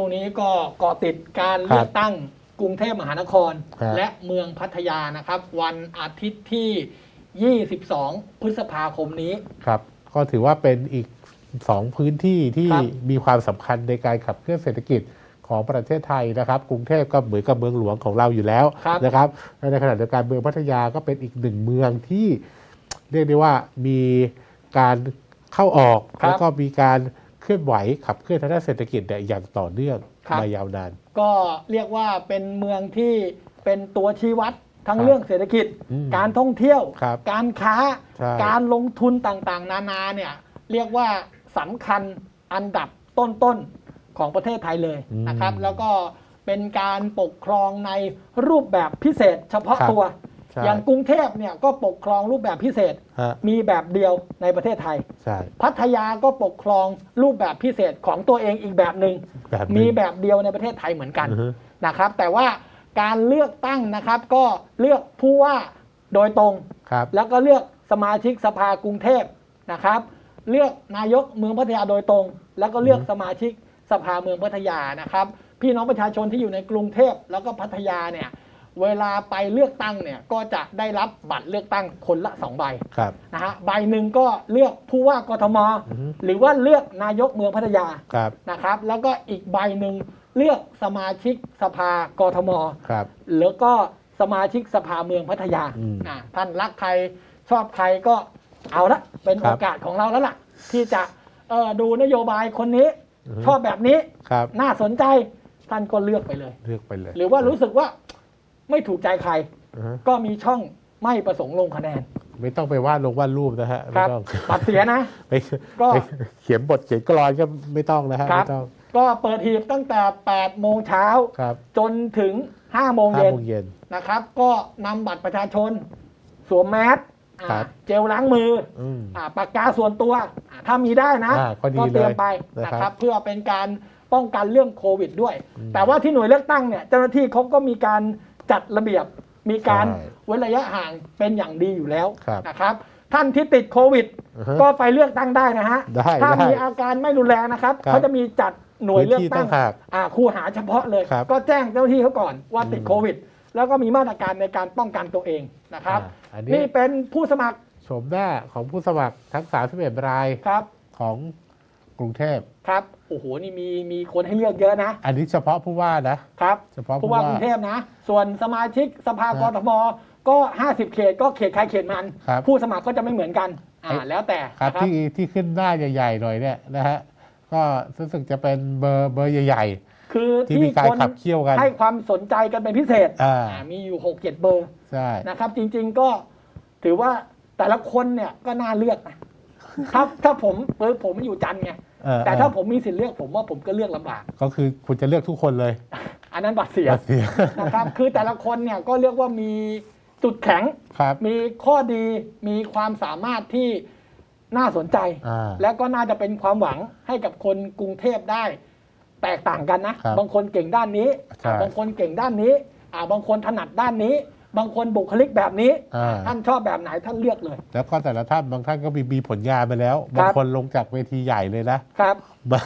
ช่วงนี้ก็เกาะติดการครับเลือกตั้งกรุงเทพมหานคร ครับและเมืองพัทยานะครับ วันอาทิตย์ที่ 22 พฤษภาคมนี้ ครับ ก็ถือว่าเป็นอีกสองพื้นที่ที่ครับ มีความสำคัญในการขับเคลื่อนเศรษฐกิจของประเทศไทยนะครับ กรุงเทพก็เหมือนกับเมืองหลวงของเราอยู่แล้วครับนะครับและในขณะเดียวกันเมืองพัทยาก็เป็นอีกหนึ่งเมืองที่เรียกได้ว่ามีการเข้าออก ครับแล้วก็มีการเค ลื่อนไหวขับเคลื่อนทางด้านเศรษฐกิจเนี่ยอย่างต่อเนื่องครับ มายาวนาน ก็เรียกว่าเป็นเมืองที่เป็นตัวชี้วัดทั้งครับเรื่องเศรษฐกิจ อืมการท่องเที่ยว ครับการค้า ใช่ การลงทุนต่างๆ นานาเนี่ยเรียกว่าสำคัญอันดับต้นๆ ของประเทศไทยเลยนะครับแล้วก็เป็นการปกครองในรูปแบบพิเศษเฉพาะครับตัวใช่ อย่างกรุงเทพเนี่ยก็ปกครองรูปแบบพิเศษฮะมีแบบเดียวในประเทศไทยใช่พัทยาก็ปกครองรูปแบบพิเศษของตัวเองอีกแบบหนึ่งแบบหนึ่งมีแบบเดียวในประเทศไทยเหมือนกันอือฮึนะครับ แต่ว่าการเลือกตั้งนะครับก็เลือกผู้ว่าโดยตรงครับแล้วก็เลือกสมาชิกสภากรุงเทพนะครับ เลือกนายกเมืองพัทยาโดยตรง แล้วก็เลือกสมาชิกสภาเมืองพัทยานะครับ พี่น้องประชาชนที่อยู่ในกรุงเทพแล้วก็พัทยาเนี่ย เวลาไปเลือกตั้งเนี่ยก็จะได้รับบัตรเลือกตั้งคนละสองใบครับ นะฮะใบหนึ่งก็เลือกผู้ว่ากทม อือฮึ หรือว่าเลือกนายกเมืองพัทยาครับ นะครับ แล้วก็อีกใบหนึ่งเลือกสมาชิกสภากทม ครับ แล้วก็สมาชิกสภาเมืองพัทยาอืมอะท่านรักใครชอบใครก็เอาละเป็นครัโอบ กาสของเราแล้วล่ะ ที่จะเอ่อดูนโยบายคนนี้อือฮึชอบแบบนี้ครับ น่าสนใจท่านก็เลือกไปเลย เลือกไปเลย หรือว่ารู้สึกว่า ไม่ถูกใจใครอือฮึก็มีช่องไม่ประสงค์ลงคะแนนไม่ต้องไปวาดลงวาดรูปนะฮะคไม่รับต้องบัตรเสียนะ ไปก็ไปเขียนบทเขียนกรอนก็ไม่ต้องนะฮะครับ ไม่ต้องก็เปิดหีบตั้งแต่ 8 โมงเช้า ครับจนถึง 5 โมงห้าเย็นโมงเย็น นะครับ ก็นำบัตรประชาชน สวมแมสอ่าครับ เจลล้างมืออืมอ่าปากกาส่วนตัวอ่าถ้ามีได้นะอ่าก็ดีเตรียมไปเลยนะนะคครัรับบ เพื่อเป็นการป้องกันเรื่องโควิดด้วยอืมแต่ว่าที่หน่วยเลือกตั้งเนี่ยเจ้าหน้าที่เขาก็มีการ จัดระเบียบมีการใช่เว้นระยะห่างเป็นอย่างดีอยู่แล้วครับนะครับ ท่านที่ติดโควิด อือฮึก็ไปเลือกตั้งได้นะฮะได้ถ้าได้มีอาการไม่รุนแรงนะครับครับเขาจะมีจัดหน่วยเลือกพื้นที่ตั้งต่างหากอ่าคูหาเฉพาะเลย ครับก็แจ้งเจ้าหน้าที่เขาก่อนว่าติดอืม โควิด แล้วก็มีมาตรการในการป้องกันตัวเองนะครับ อ่าอันนี้นี่เป็นผู้สมัครโฉมหน้าของผู้สมัครทั้ง 31 รายครับ ของ กรุงเทพครับโอ้โหนี่มีมีคนให้เลือกเยอะนะ อันนี้เฉพาะผู้ว่านะครับเฉพาะผู้ผู้ว่าว่ากรุงเทพนะ ส่วนสมาชิกสภากทมก็ 50 เขตก็เขตใครเขตมันครับผู้สมัครก็จะไม่เหมือนกันอ่าไอ้แล้วแต่ครับนะครับที่ที่ขึ้นหน้าใหญ่ๆหน่อยเนี่ยนะฮะก็รู้สึกจะเป็นเบอร์เบอร์ใหญ่คือๆที่ที่มีการคนขับเคี่ยวกันให้ความสนใจกันเป็นพิเศษอ่าอ่ามีอยู่6 7เบอร์ใช่นะครับ จริง ๆก็ถือว่าแต่ละคนเนี่ยก็น่าเลือกนะถ้าถ้าผมเออผมอยู่จันทร์ไงเออ แต่ถ้าเออผมมีสิทธิ์เลือกผมว่าผมก็เลือกลำบาก ก็คือคุณจะเลือกทุกคนเลย อันนั้นบัตรเสียรัสเซีย นะครับคือแต่ละคนเนี่ยก็เรียกว่ามีจุดแข็ง ครับ มีข้อดีมีความสามารถที่น่าสนใจ อ่าและก็น่าจะเป็นความหวังให้กับคนกรุงเทพได้ แตกต่างกันนะครับบางคนเก่งด้านนี้ใช่บางคนเก่งด้านนี้อ่าบางคนถนัดด้านนี้ บางคนบุคลิกแบบนี้ อ่า ท่านชอบแบบไหนท่านเลือกเลยแล้วก็แต่ละท่านบางท่านก็มีมีผลงานไปแล้วครับบางคนลงจากเวทีใหญ่เลยนะครับ มา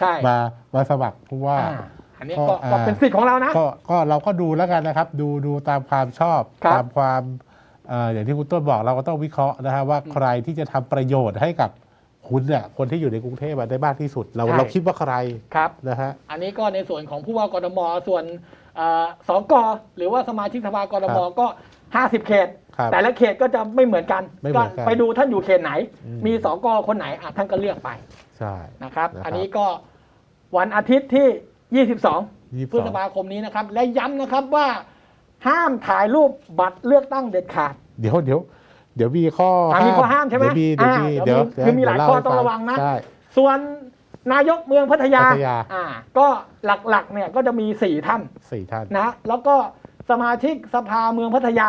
ใช่ มามาสมัครผู้ว่า อ่าอันนี้ก็ก็อ่าก็เป็นสิทธิ์ของเรานะ ก็ก็เราก็ดูแล้วกันนะครับ ดูดูตามความชอบครับ ตามความเอ่ออย่างที่คุณต้นบอกเราก็ต้องวิเคราะห์นะฮะว่าใครที่จะทำประโยชน์ให้กับคุณเนี่ยคนที่อยู่ในกรุงเทพอะได้มากที่สุด เราใช่เราคิดว่าใครครับ นะฮะ อันนี้ก็ในส่วนของผู้ว่ากทมส่วน เอ่อสกหรือว่าสมาชิกสภากทมครับก็ 50 เขต ครับแต่ละเขตก็จะไม่เหมือนกันไม่เหมือนกันไปดูท่านอยู่เขตไหน อืม มีสกคนไหนอะท่านก็เลือกไปใช่ นะครับ นะครับ อันนี้ก็วันอาทิตย์ที่ 22 ยี่สิบพฤสษองภาคมนี้นะครับ และย้ำนะครับว่าห้ามถ่ายรูปบัตรเลือกตั้งเด็ดขาด เดี๋ยวเดี๋ยวเดี๋ยวมีข้ออะมีข้อห้ามใช่ไหมเดี๋ยวมีเดี๋ยวมีอ่าเดี๋ยวเดี๋ยวมีคือมีหลายเดี๋ข้อเล่ต้องให้ระวังนะ ใช่ ส่วน นายกเมืองพัทยาพัทยา อ่า ก็หลักๆเนี่ยก็จะมี 4 ท่านสี่ท่านนะแล้วก็สมาชิกสภาเมืองพัทยา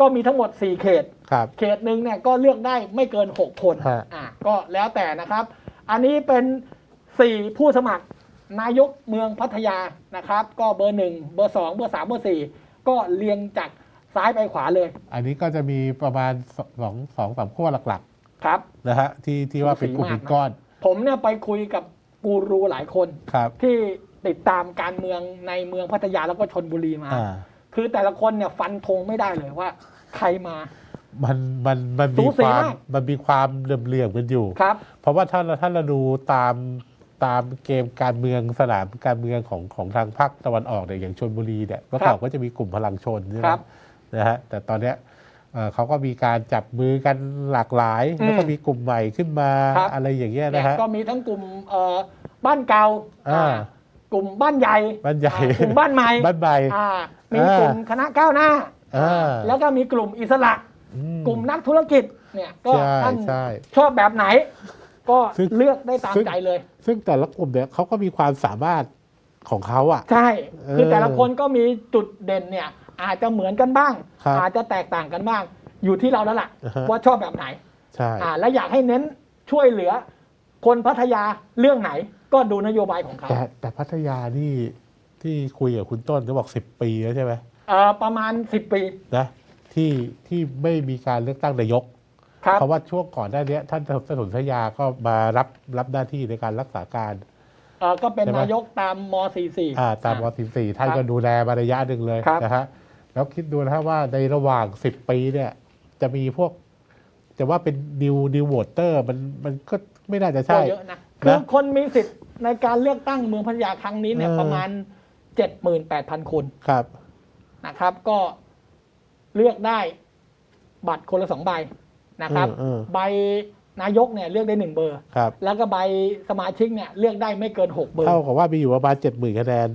ก็มีทั้งหมด 4 เขต ครับ เขตหนึ่งเนี่ยก็เลือกได้ไม่เกิน 6 คนฮะ อ่าก็แล้วแต่นะครับ อันนี้เป็น 4 ผู้สมัครนายกเมืองพัทยานะครับ ก็เบอร์ 1 เบอร์ 2 เบอร์ 3 เบอร์ 4 ก็เรียงจากซ้ายไปขวาเลยอันนี้ก็จะมีประมาณสสองสองสามขั้วหลักครับ ๆนะฮะที่ที่ว่าเป็นกลุ่มสูสีมากเป็นก้อน ผมเนี่ยไปคุยกับกูรูหลายคนครับ ที่ติดตามการเมืองในเมืองพัทยาแล้วก็ชนบุรีมา อ่า คือแต่ละคนเนี่ยฟันธงไม่ได้เลยว่า ใครมา มันมันมันสูมีสีความมาก มันมีความเหลื่อมๆกันอยู่ ครับ เพราะว่าถ้าเราถ้าเราดูตามตามเกมการเมืองสนามการเมืองของของทางภาคตะวันออกเนี่ยอย่างชนบุรีเนี่ยเมื่อก่อนก็จะมีกลุ่มพลังชนใช่ไหมครับ นะฮะแต่ตอนเนี้ย เอ่อเขาก็มีการจับมือกันหลากหลายอืมแล้วก็มีกลุ่มใหม่ขึ้นมาครับอะไรอย่างเงี้ยเนี่นะยฮะก็มีทั้งกลุ่มเอ่อบ้านเก่าอ่าอ่ากลุ่มบ้านใหญ่บ้านใหญ่อ่ากลุ่มบ้านใหม่บ้านใหม่อ่ามีอ่ากลุ่มคณะก้าวหน้าอ่าแล้วก็มีกลุ่มอิสระอืกลุ่มนักธุรกิจเนี่ยก็ใช่ท่านใช่ชอบแบบไหน ก็ซึ่งเลือกได้ตามซึ่งใจเลย ซึ่งแต่ละกลุ่มเนี่ยเขาก็มีความสามารถของเขาอะ ใช่ คือเออแต่ละคนก็มีจุดเด่นเนี่ย อาจจะเหมือนกันบ้าง ครับอาจจะแตกต่างกันบ้าง อยู่ที่เราแล้วล่ะ อ่าฮะ ว่าชอบแบบไหน ใช่ อ่า และอยากให้เน้นช่วยเหลือ คนพัทยาเรื่องไหน ก็ดูนโยบายของเขาแต่แต่พัทยานี่ที่คุยกับคุณต้นเขาบอกสิบปีแล้วใช่ไหมเอ่อประมาณ 10 ปีนะที่ที่ไม่มีการเลือกตั้งนายก ครับ เพราะว่าช่วงก่อนหน้านี้ท่านสนธยาก็มารับรับหน้าที่ในการรักษาการ เอ่อก็เป็นใช่ไหม นายกตามม 44 อ่าตามวสิสี่ท่านก็ดูแลมาระยะหนึ่งเลยครับ นะฮะ แล้วคิดดูนะฮะว่าในระหว่างสิบปีเนี่ย จะมีพวก จะว่าเป็นนิวนิวโวเตอร์มันมันก็ไม่น่าจะก็ใช่เยอะนะคือคนมีสิทธิ์ในการเลือกตั้งเมืองพัทยาครั้งนี้เนี่ยเออประมาณ78,000คนครับนะครับ ก็เลือกได้บัตรคนละสองใบนะครับเออเออใบนายกเนี่ยเลือกได้หนึ่งเบอร์ครับแล้วก็ใบสมาชิกเนี่ยเลือกได้ไม่เกินหกเบอร์ เท่ากับว่ามีอยู่ประมาณเจ็ดหมื่นคะแนน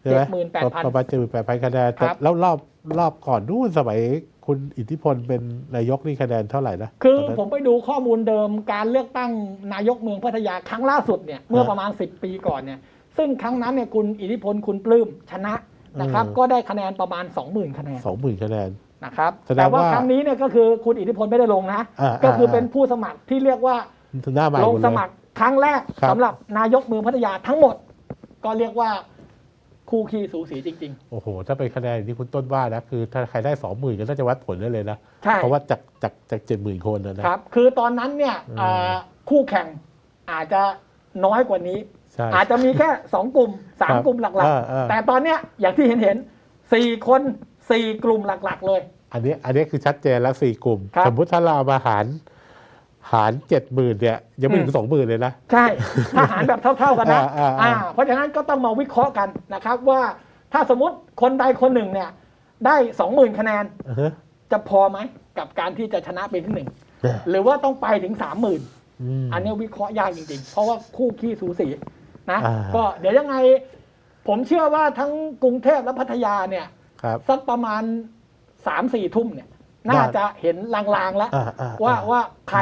ใช่ไหม78,000ประมาณเจ็ดหมื่นแปดพันคะแนนแต่ครับ แล้วรอบรอบก่อนนู่นสมัยคุณอิทธิพลเป็นนายกนี่คะแนนเท่าไหร่นะคือตนนั้น ผมไปดูข้อมูลเดิมการเลือกตั้งนายกเมืองพัทยาครั้งล่าสุดเนี่ยเมื่อฮะประมาณ 10 ปีก่อนเนี่ยซึ่งครั้งนั้นเนี่ยคุณอิทธิพลคุณปลื้มชนะนะครับเออก็ได้คะแนนประมาณ 20,000 คะแนนสองหมื่นคะแนน นะครับแสดงแต่ว่าว่าครั้งนี้เนี่ยก็คือคุณอิทธิพลไม่ได้ลงนะ อ่าก็คืออ่าเป็นผู้สมัครที่เรียกว่าหน้าใหม่ลหงมดสเลย มัครครั้งแรกครับ สำหรับนายกเมืองพัทยาทั้งหมด ก็เรียกว่า คู่ขี้สูสีจริง โอ้โห ถ้าเป็นคะแนนอย่างที่คุณต้นว่านะ คือถ้าใครได้สองหมื่นก็น่าจะวัดผลได้เลยนะๆใช่ เพราะว่าจากจากจากเจ็ดหมื่นคนนะนะครับ คือตอนนั้นเนี่ยอืมอ่าคู่แข่งอาจจะน้อยกว่านี้ ใช่ อาจจะมีแค่ 2 กลุ่ม ครั3บกลุ่มหลักอ่าอ่า ๆ แต่ตอนเนี้ยอย่างที่เห็นเห็นสี่คนสี่กลุ่มหลักๆเลย อันนี้อันนี้คือชัดเจนแล้วสี่กลุ่ม ครับ สมมุติถ้าเราเอามาหาร หารเจ็ดหมื่นเนี่ยยังไม่ถึอืงมสองหมื่นเลยนะ ใช่ทหารแบบเท่า ๆกันนะอ่าอ่าอ่า เพราะฉะนั้นก็ต้องมาวิเคราะห์กันนะครับ ว่าถ้าสมมติคนใดคนหนึ่งเนี่ย ได้20,000คะแนนอือฮะจะพอไหมกับการที่จะชนะเป็นที่หนึ่งเนี่ยหรือว่าต้องไปถึง30,000มอันนี้วิเคราะห์ยากจริงๆ เพราะว่าคู่ขี้สูสีนะ อ่า ก็เดี๋ยวยังไง ผมเชื่อว่าทั้งกรุงเทพและพัทยาเนี่ย ครับ สักประมาณสามสี่ทุ่มเนี่ย น่าจะเห็นลางๆแล้วอ่าอ่าว่าอ่ว่าใคร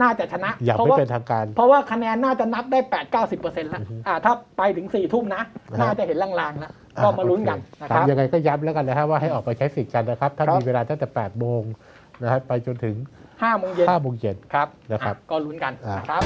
น่าจะชนะอย่างเพราะไม่ว่าเป็นทางการ เพราะว่าคะแนนน่าจะนับได้แปดเก้าสิบเปอร์เซ็นต์แล้วอือฮึอ่าถ้าไปถึงสี่ทุ่มนะอ่าฮะน่าจะเห็นลางๆแล้วก็มาลุ้นกันโอเคนะครับยังไงก็ย้ำแล้วกันนะฮะว่าให้ออกไปใช้สิทธิ์กันนะครับ ถ้าครับมีเวลาตั้งแต่แปดโมงนะครับไปจนถึงห้าโมงเย็นห้าโมงเย็นครับนะครับอะก็ลุ้นกันอ่านนะครับ